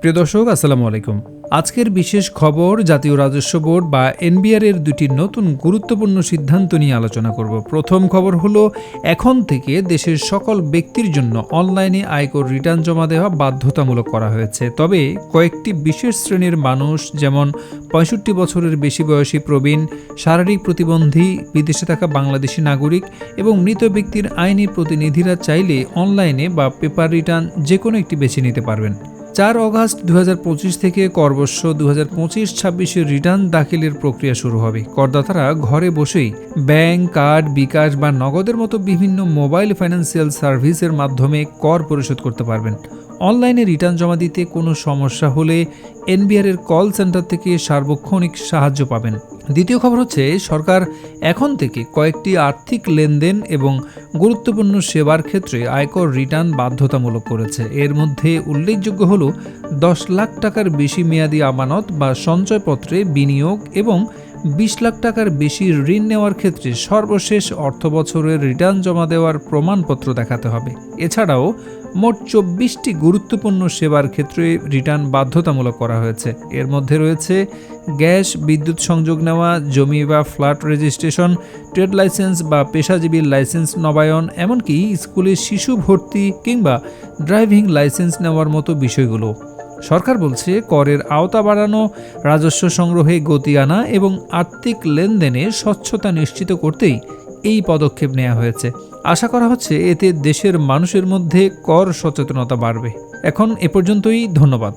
প্রিয় দর্শক, আসসালামু আলাইকুম। আজকের বিশেষ খবর, জাতীয় রাজস্ব বোর্ড বা এনবিআর এর দুটি নতুন গুরুত্বপূর্ণ সিদ্ধান্ত নিয়ে আলোচনা করব। প্রথম খবর হলো, এখন থেকে দেশের সকল ব্যক্তির জন্য অনলাইনে আয়কর রিটার্ন জমা দেওয়া বাধ্যতামূলক করা হয়েছে। তবে কয়েকটি বিশেষ শ্রেণির মানুষ, যেমন পঁয়ষট্টি বছরের বেশি বয়সী প্রবীণ, শারীরিক প্রতিবন্ধী, বিদেশে থাকা বাংলাদেশি নাগরিক এবং মৃত ব্যক্তির আইনি প্রতিনিধিরা চাইলে অনলাইনে বা পেপার রিটার্ন যে কোনো একটি বেছে নিতে পারবেন। চার অগাস্ট দু হাজার পঁচিশ থেকে করবর্ষ দু হাজার পঁচিশ ছাব্বিশের রিটার্ন দাখিলের প্রক্রিয়া শুরু হবে। করদাতারা ঘরে বসেই ব্যাংক, কার্ড, বিকাশ বা নগদের মতো বিভিন্ন মোবাইল ফাইন্যান্সিয়াল সার্ভিসের মাধ্যমে কর পরিশোধ করতে পারবেন। অনলাইনে রিটার্ন জমা দিতে কোনো সমস্যা হলে এনবিআর এর কল সেন্টার থেকে সার্বক্ষণিক সাহায্য পাবেন। দ্বিতীয় খবর হচ্ছে, সরকার এখন থেকে কয়েকটি আর্থিক লেনদেন এবং গুরুত্বপূর্ণ সেবার ক্ষেত্রে আয়কর রিটার্ন বাধ্যতামূলক করেছে। এর মধ্যে উল্লেখযোগ্য হল, দশ লাখ টাকার বেশি মেয়াদী আমানত বা সঞ্চয়পত্রে বিনিয়োগ এবং বিশ লাখ টাকার বেশি ঋণ নেওয়ার ক্ষেত্রে সর্বশেষ অর্থ বছরের রিটার্ন জমা দেওয়ার প্রমাণপত্র দেখাতে হবে। এছাড়াও, মোট চব্বিশটি গুরুত্বপূর্ণ সেবার ক্ষেত্রে রিটার্ন বাধ্যতামূলক করা হয়েছে। এর মধ্যে রয়েছে গ্যাস, বিদ্যুৎ সংযোগ নেওয়া, জমি বা ফ্ল্যাট রেজিস্ট্রেশন, ট্রেড লাইসেন্স বা পেশাজীবীর লাইসেন্স নবায়ন, এমনকি স্কুলে শিশু ভর্তি কিংবা ড্রাইভিং লাইসেন্স নেওয়ার মতো বিষয়গুলো। সরকার বলছে, করের আওতা বাড়ানো, রাজস্ব সংগ্রহে গতি আনা এবং আর্থিক লেনদেনে স্বচ্ছতা নিশ্চিত করতেই এই পদক্ষেপ নেওয়া হয়েছে। আশা করা হচ্ছে এতে দেশের মানুষের মধ্যে কর সচেতনতা বাড়বে। এখন এ পর্যন্তই, ধন্যবাদ।